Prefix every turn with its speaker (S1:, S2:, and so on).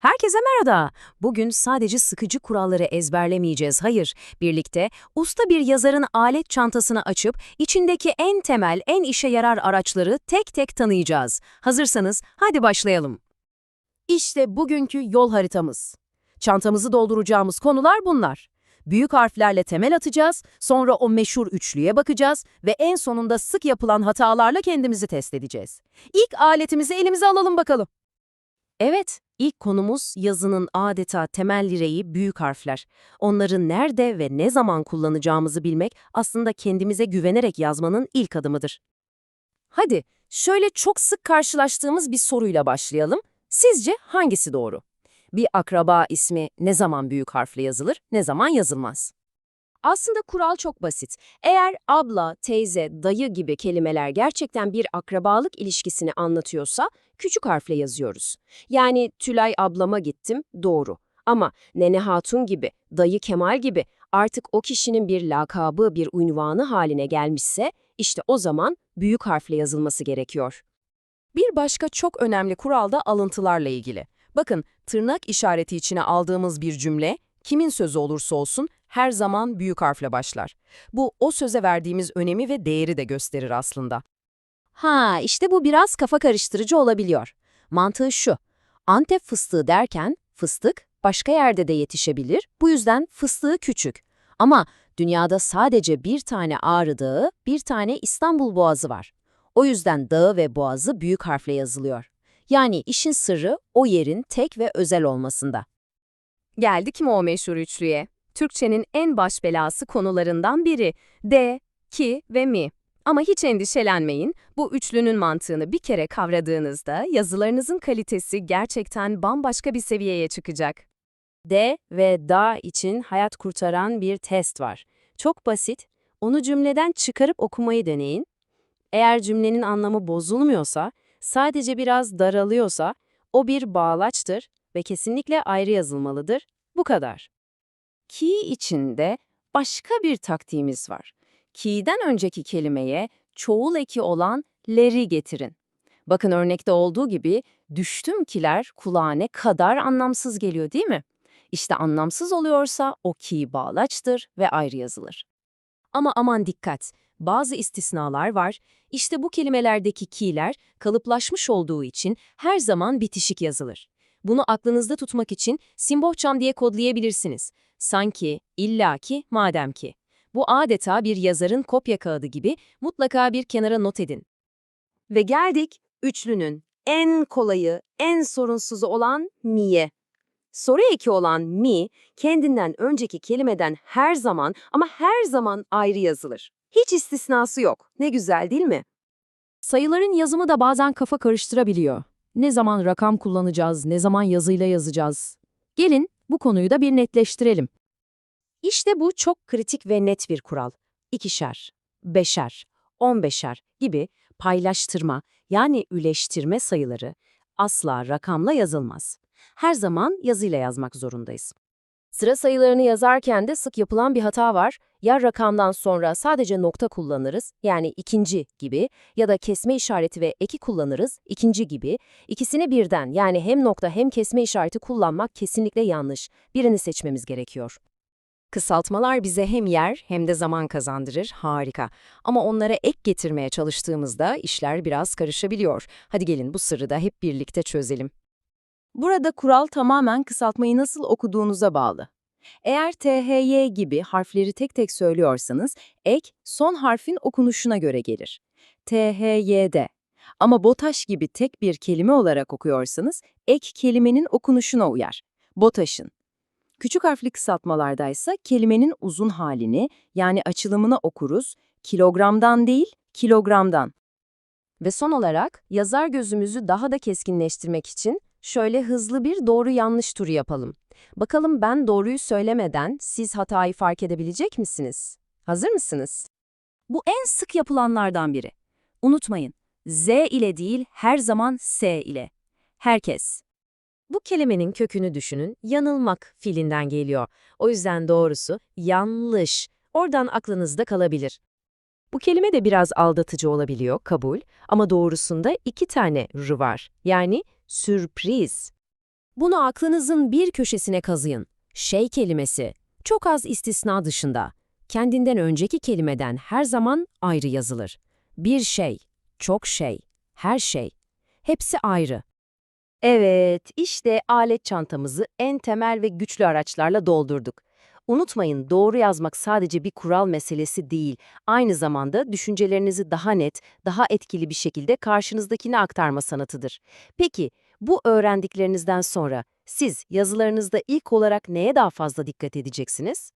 S1: Herkese merhaba. Bugün sadece sıkıcı kuralları ezberlemeyeceğiz. Hayır, birlikte usta bir yazarın alet çantasını açıp içindeki en temel, en işe yarar araçları tek tek tanıyacağız. Hazırsanız hadi başlayalım. İşte bugünkü yol haritamız. Çantamızı dolduracağımız konular bunlar. Büyük harflerle temel atacağız, sonra o meşhur üçlüye bakacağız ve en sonunda sık yapılan hatalarla kendimizi test edeceğiz. İlk aletimizi elimize alalım bakalım. Evet, ilk konumuz yazının adeta temel direği büyük harfler. Onları nerede ve ne zaman kullanacağımızı bilmek aslında kendimize güvenerek yazmanın ilk adımıdır. Hadi, şöyle çok sık karşılaştığımız bir soruyla başlayalım. Sizce hangisi doğru? Bir akraba ismi ne zaman büyük harfle yazılır, ne zaman yazılmaz? Aslında kural çok basit. Eğer abla, teyze, dayı gibi kelimeler gerçekten bir akrabalık ilişkisini anlatıyorsa küçük harfle yazıyoruz. Yani Tülay ablama gittim, doğru. Ama Nene Hatun gibi, dayı Kemal gibi artık o kişinin bir lakabı, bir unvanı haline gelmişse işte o zaman büyük harfle yazılması gerekiyor. Bir başka çok önemli kural da alıntılarla ilgili. Bakın, tırnak işareti içine aldığımız bir cümle, kimin sözü olursa olsun her zaman büyük harfle başlar. Bu o söze verdiğimiz önemi ve değeri de gösterir aslında. Ha, işte bu biraz kafa karıştırıcı olabiliyor. Mantığı şu. Antep fıstığı derken fıstık başka yerde de yetişebilir. Bu yüzden fıstığı küçük. Ama dünyada sadece bir tane Ağrı Dağı, bir tane İstanbul Boğazı var. O yüzden dağı ve boğazı büyük harfle yazılıyor. Yani işin sırrı o yerin tek ve özel olmasında. Geldik mi o meşhur üçlüye? Türkçenin en baş belası konularından biri. De, ki ve mi. Ama hiç endişelenmeyin, bu üçlünün mantığını bir kere kavradığınızda yazılarınızın kalitesi gerçekten bambaşka bir seviyeye çıkacak. De ve da için hayat kurtaran bir test var. Çok basit, onu cümleden çıkarıp okumayı deneyin. Eğer cümlenin anlamı bozulmuyorsa, sadece biraz daralıyorsa, o bir bağlaçtır ve kesinlikle ayrı yazılmalıdır. Bu kadar. Ki içinde başka bir taktiğimiz var. Ki'den önceki kelimeye çoğul eki olan leri getirin. Bakın örnekte olduğu gibi düştüm kiler kulağa ne kadar anlamsız geliyor değil mi? İşte anlamsız oluyorsa o ki bağlaçtır ve ayrı yazılır. Ama aman dikkat, bazı istisnalar var. İşte bu kelimelerdeki ki'ler kalıplaşmış olduğu için her zaman bitişik yazılır. Bunu aklınızda tutmak için simbohçam diye kodlayabilirsiniz. Sanki, illaki, madem ki. Bu adeta bir yazarın kopya kağıdı gibi mutlaka bir kenara not edin. Ve geldik üçlünün en kolayı, en sorunsuzu olan mi'ye. Soru eki olan mi, kendinden önceki kelimeden her zaman ama her zaman ayrı yazılır. Hiç istisnası yok. Ne güzel değil mi? Sayıların yazımı da bazen kafa karıştırabiliyor. Ne zaman rakam kullanacağız, ne zaman yazıyla yazacağız? Gelin bu konuyu da bir netleştirelim. İşte bu çok kritik ve net bir kural. İkişer, beşer, on beşer gibi paylaştırma yani üleştirme sayıları asla rakamla yazılmaz. Her zaman yazıyla yazmak zorundayız. Sıra sayılarını yazarken de sık yapılan bir hata var. Ya rakamdan sonra sadece nokta kullanırız, yani ikinci gibi ya da kesme işareti ve eki kullanırız, ikinci gibi. İkisini birden yani hem nokta hem kesme işareti kullanmak kesinlikle yanlış. Birini seçmemiz gerekiyor. Kısaltmalar bize hem yer hem de zaman kazandırır, harika. Ama onlara ek getirmeye çalıştığımızda işler biraz karışabiliyor. Hadi gelin bu sırrı da hep birlikte çözelim. Burada kural tamamen kısaltmayı nasıl okuduğunuza bağlı. Eğer THY gibi harfleri tek tek söylüyorsanız, ek son harfin okunuşuna göre gelir. THY'de. Ama BOTAŞ gibi tek bir kelime olarak okuyorsanız, ek kelimenin okunuşuna uyar. BOTAŞ'ın. Küçük harfli kısaltmalarda ise kelimenin uzun halini yani açılımını okuruz, kilogramdan değil, kilogramdan. Ve son olarak yazar gözümüzü daha da keskinleştirmek için şöyle hızlı bir doğru yanlış turu yapalım. Bakalım ben doğruyu söylemeden siz hatayı fark edebilecek misiniz? Hazır mısınız? Bu en sık yapılanlardan biri. Unutmayın, Z ile değil her zaman S ile. Herkes. Bu kelimenin kökünü düşünün, yanılmak fiilinden geliyor. O yüzden doğrusu yanlış. Oradan aklınızda kalabilir. Bu kelime de biraz aldatıcı olabiliyor, kabul. Ama doğrusunda iki tane r var. Yani sürpriz. Bunu aklınızın bir köşesine kazıyın. Şey kelimesi, çok az istisna dışında, kendinden önceki kelimeden her zaman ayrı yazılır. Bir şey, çok şey, her şey. Hepsi ayrı. Evet, işte alet çantamızı en temel ve güçlü araçlarla doldurduk. Unutmayın, doğru yazmak sadece bir kural meselesi değil, aynı zamanda düşüncelerinizi daha net, daha etkili bir şekilde karşınızdakine aktarma sanatıdır. Peki, bu öğrendiklerinizden sonra siz yazılarınızda ilk olarak neye daha fazla dikkat edeceksiniz?